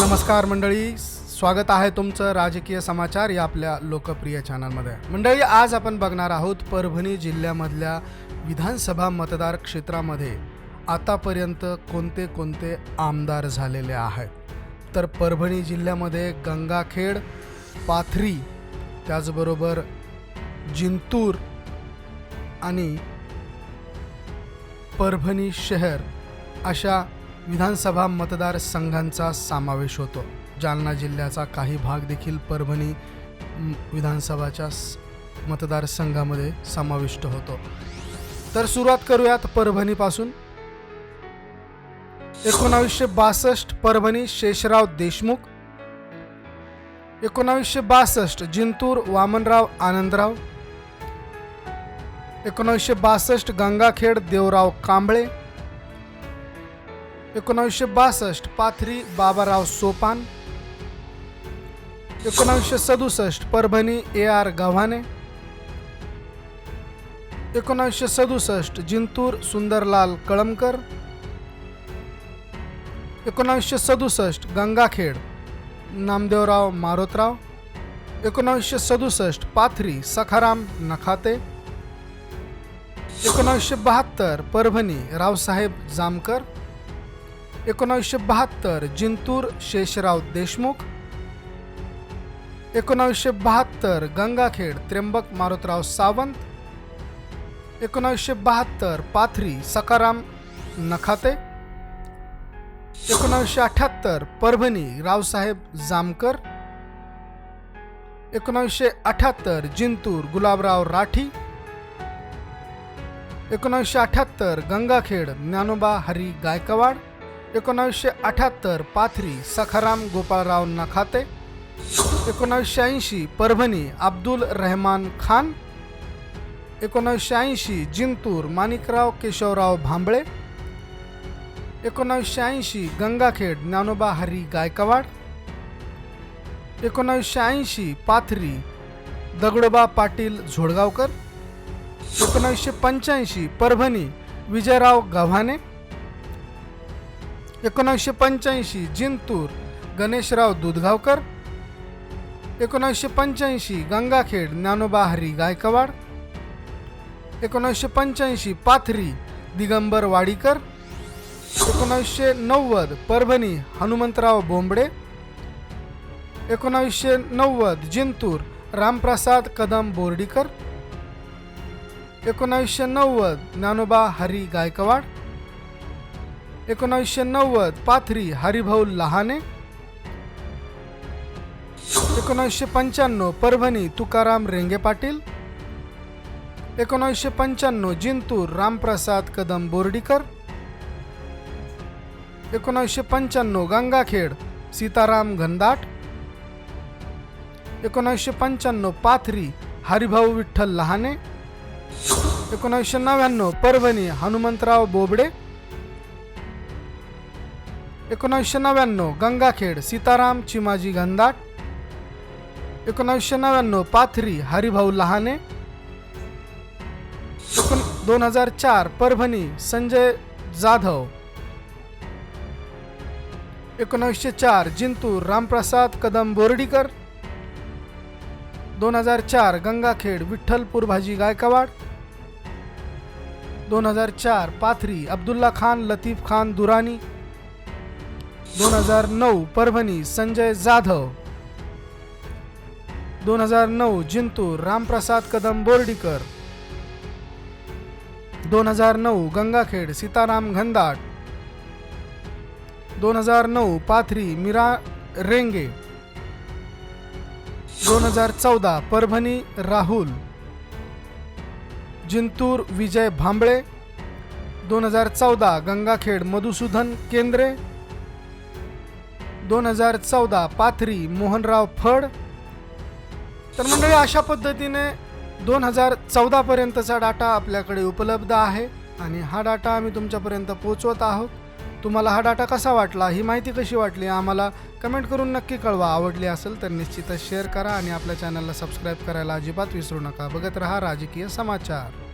नमस्कार मंडळी स्वागत आहे तुमचं राजकीय समाचार या आपल्या लोकप्रिय चॅनलमध्ये मंडळी आज आपण बघणार आहोत परभणी जिल्ह्यामधल्या विधानसभा मतदार क्षेत्रामध्ये आतापर्यंत कोणते कोणते आमदार झालेले आहेत? तर परभणी जिल्ह्यामध्ये गंगाखेड पाथरी त्याचबरोबर जिंतूर आणि परभणी शहर अशा विधानसभा मतदारसंघांचा समावेश होतो. जालना जिल्ह्याचा काही भाग देखील परभणी विधानसभाच्या मतदारसंघामध्ये समाविष्ट होतो. तर सुरुवात करूयात परभणीपासून. एकोणावीसशे बासष्ट परभणी शेषराव देशमुख. एकोणावीसशे बासष्ट जिंतूर वामनराव आनंदराव. एकोणावीसशे बासष्ट गंगाखेड देवराव कांबळे. एकोणावीसशे बासष्ट पाथरी बाबाराव सोपान. एकोणावीसशे सदुसष्ट परभणी ए आर गव्हाणे. एकोणावीसशे सदुसष्ट जिंतूर सुंदरलाल कळमकर. एकोणावीसशे सदुसष्ट गंगाखेड नामदेवराव मारोतराव. एकोणावीसशे सदुसष्ट पाथरी सखाराम नखाते. एकोणावीसशे बहात्तर परभणी रावसाहेब जामकर. एकोणावीसशे बहात्तर जिंतूर शेषराव देशमुख. एकोणावीसशे बहात्तर गंगाखेड त्र्यंबक मारुतराव सावंत. एकोणावीसशे बहात्तर पाथरी सकाराम नखाते. एकोणावीसशे अठ्याहत्तर परभणी रावसाहेब जामकर. एकोणावीसशे अठ्याहत्तर जिंतूर गुलाबराव राठी. एकोणावीसशे अठ्याहत्तर गंगाखेड ज्ञानोबा हरी गायकवाड. एकोणावीसशे अठ्याहत्तर पाथरी सखाराम गोपाळराव नखाते एकोणावीसशे ऐंशी परभणी अब्दुल रहमान खान. एकोणावीसशे ऐंशी जिंतूर माणिकराव केशवराव भांबळे. एकोणावीसशे ऐंशी गंगाखेड ज्ञानोबा हरी गायकवाड. एकोणावीसशे ऐंशी पाथरी दगडोबा पाटील झोडगावकर. एकोणावीसशे पंच्याऐंशी परभणी विजयराव गव्हाणे. एकोणीसशे पंच्याऐंशी जिंतूर गणेशराव दुधगावकर. एकोणीसशे पंच्याऐंशी गंगाखेड ज्ञानोबा हरी गायकवाड. एकोणीसशे पंच्याऐंशी पाथरी दिगंबर वाडीकर. एकोणीसशे नव्वद परभणी हनुमंतराव बोंबडे. एकोणीसशे नव्वद जिंतूर रामप्रसाद कदम बोर्डीकर. एकोणीसशे नव्वद ज्ञानोबा हरी गायकवाड. एकोणावीसशे नव्वद पाथरी हरिभाऊ लहाने. एकोणावीसशे पंच्याण्णव परभणी तुकाराम रेंगे पाटील. एकोणावीसशे पंच्याण्णव जिंतूर रामप्रसाद कदम बोर्डीकर. एकोणावीसशे पंच्याण्णव गंगाखेड सीताराम घनदाट. एकोणावीसशे पंच्याण्णव पाथरी हरिभाऊ विठ्ठल लहाने. एकोणावीसशे नव्याण्णव परभणी हनुमंतराव बोबडे. एकोणीसशे नव्याण्णव गंगाखेड सीताराम चिमाजी घनदाट. एकोणीसशे नव्याण्णव पाथरी हरिभाऊ लहाने. एकोण दोन हजार चार परभणी संजय जाधव. एकोणीसशे चार जिंतूर रामप्रसाद कदम बोर्डीकर. दोन हजार चार गंगाखेड विठ्ठलपूर भाजी गायकवाड. दोन हजार चार पाथरी अब्दुल्ला खान लतीफ खान दुरानी. दोन हजार नऊ परभणी संजय जाधव. दोन हजार नऊ जिंतूर रामप्रसाद कदम बोर्डीकर. दोन हजार नऊ गंगाखेड सीताराम घनदाट. दोन हजार नऊ पाथरी मीरा रेंगे. दोन हजार चौदा परभणी राहुल. जिंतूर विजय भांबळे. दोन हजार चौदा गंगाखेड मधुसूदन केंद्रे. दोन हजार चौदा पाथरी मोहनराव फड. तर मंडळी अशा पद्धतीने दोन हजार चौदापर्यंतचा डाटा आपल्याकडे उपलब्ध आहे आणि हा डाटा आम्ही तुमच्यापर्यंत पोचवत आहोत. तुम्हाला हा डाटा कसा वाटला ही माहिती कशी वाटली आम्हाला कमेंट करून नक्की कळवा. आवडली असेल तर निश्चितच शेअर करा आणि आपल्या चॅनलला सबस्क्राईब करायला अजिबात विसरू नका. बघत रहा राजकीय समाचार.